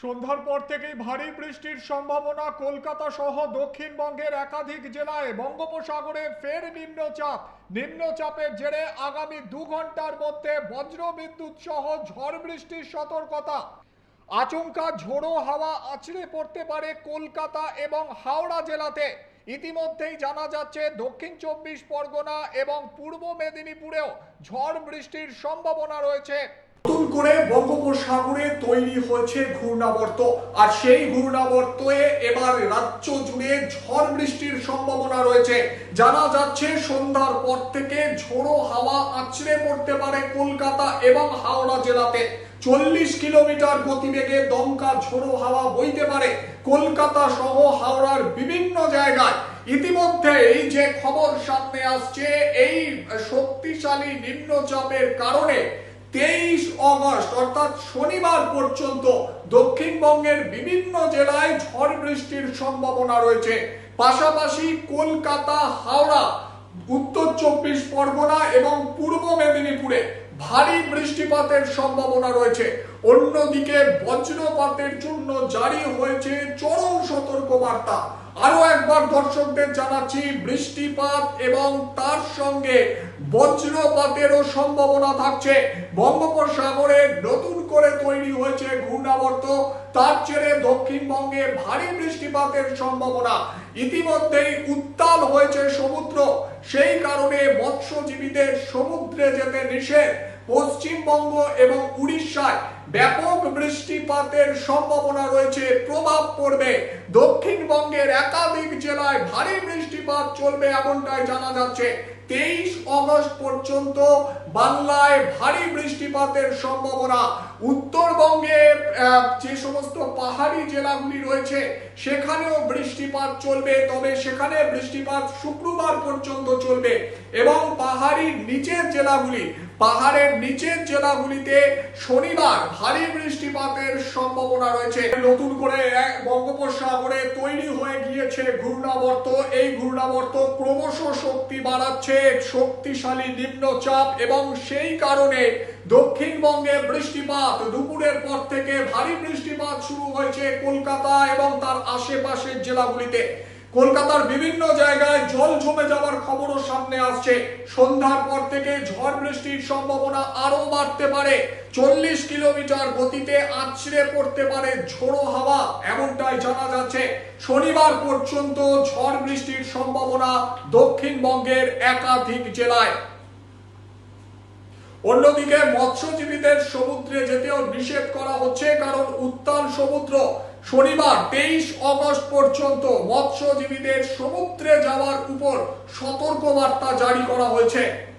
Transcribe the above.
সন্ধ্যার পর থেকেই ভারী বৃষ্টির সম্ভাবনা কলকাতা সহ দক্ষিণবঙ্গের একাধিক জেলায়। বঙ্গোপসাগরে ফের নিম্নচাপ। নিম্নচাপের জেরে আগামী দু ঘণ্টার মধ্যে বজ্র বিদ্যুৎ সহ ঝড় বৃষ্টির সতর্কতা। আচমকা ঝোড়ো হাওয়া আছড়ে পড়তে পারে কলকাতা এবং হাওড়া জেলাতে। ইতিমধ্যেই জানা যাচ্ছে দক্ষিণ চব্বিশ পরগনা এবং পূর্ব মেদিনীপুরেও ঝড় বৃষ্টির সম্ভাবনা রয়েছে। নতুন করে বঙ্গোপসাগরে তৈরি হয়েছে ঘূর্ণাবর্ত। আর সেই ঘূর্ণাবর্তে এবার রাজ্য জুড়ে ঝড় বৃষ্টির সম্ভাবনা রয়েছে। জানা যাচ্ছে, সন্ধ্যার পর থেকে ঝোড়ো হাওয়া আছড়ে পড়তে পারে কলকাতা এবং হাওড়া জেলাতে। চল্লিশ কিলোমিটার গতিবেগে দমকা ঝোড়ো হাওয়া বইতে পারে কলকাতা সহ হাওড়ার বিভিন্ন জায়গায়। ইতিমধ্যে এই যে খবর সামনে আসছে, এই শক্তিশালী নিম্নচাপের কারণে তেইশ অগস্ট, অর্থাৎ শনিবার পর্যন্ত দক্ষিণবঙ্গের বিভিন্ন জেলায় ঝড় বৃষ্টির সম্ভাবনা রয়েছে। পাশাপাশি কলকাতা, হাওড়া, উত্তর চব্বিশ পরগনা এবং পূর্ব মেদিনীপুরে ভারী বৃষ্টিপাতের সম্ভাবনা রয়েছে। অন্যদিকে বজ্রপাতের জন্য জারি হয়েছে সতর্কবার্তা আরও একবার দর্শকদের জানাচ্ছি, বৃষ্টিপাত এবং তার সঙ্গে বজ্রপাতেরও সম্ভাবনা থাকছে। বঙ্গোপসাগরে নতুন করে তৈরি হয়েছে ঘূর্ণাবর্ত। তার জেরে দক্ষিণবঙ্গে ভারী বৃষ্টিপাতের সম্ভাবনা। ইতিমধ্যেই উত্তাল হয়েছে সমুদ্র। সেই কারণে মৎস্যজীবীদের সমুদ্রে যেতে নিষেধ। পশ্চিমবঙ্গ এবং উড়িষ্যায় ব্যাপক বৃষ্টিপাতের সম্ভাবনা রয়েছে। প্রভাব পড়বে দক্ষিণবঙ্গের একাধিক জেলায় ভারী বৃষ্টিপাত চলবে এমনটাই জানা যাচ্ছে। তেইশ অগস্ট পর্যন্ত বাংলায় ভারী বৃষ্টিপাতের সম্ভাবনা। উত্তরবঙ্গে যে সমস্ত পাহাড়ি জেলাগুলি রয়েছে, সেখানেও বৃষ্টিপাত চলবে, তবে সেখানে বৃষ্টিপাত শুক্রবার পর্যন্ত চলবে এবং পাহাড়ির নিচের জেলাগুলি পাহাড়ের নিচের জেলাগুলিতে শনিবার ভারী বৃষ্টিপাতের সম্ভাবনা রয়েছে। নতুন করে বঙ্গোপসাগরে তৈরি হয়ে গিয়েছে ঘূর্ণাবর্ত। এই ঘূর্ণাবর্ত ক্রমশ শক্তি বাড়াচ্ছে, শক্তিশালী নিম্নচাপ এবং সেই কারণে দক্ষিণবঙ্গে বৃষ্টিপাত। দুপুরের পর থেকে ভারী বৃষ্টিপাত শুরু হয়েছে কলকাতা এবং তার আশেপাশের জেলাগুলিতে। কলকাতার বিভিন্ন জায়গায় জল জমে যাওয়ার খবরও সামনে আসছে। সন্ধ্যার পর থেকে ঝড় বৃষ্টির সম্ভাবনা আরও বাড়তে পারে। চল্লিশ কিলোমিটার গতিতে আছড়ে পড়তে পারে ঝোড়ো হাওয়া, এমনটাই জানা যাচ্ছে। শনিবার পর্যন্ত ঝড় বৃষ্টির সম্ভাবনা দক্ষিণবঙ্গের একাধিক জেলায়। অন্যদিকে মৎস্যজীবীদের সমুদ্রে যেতেও নিষেধ করা হচ্ছে, কারণ উত্তাল সমুদ্র। শনিবার তেইশ অগস্ট পর্যন্ত মৎস্যজীবীদের সমুদ্রে যাওয়ার উপর সতর্কবার্তা জারি করা হয়েছে।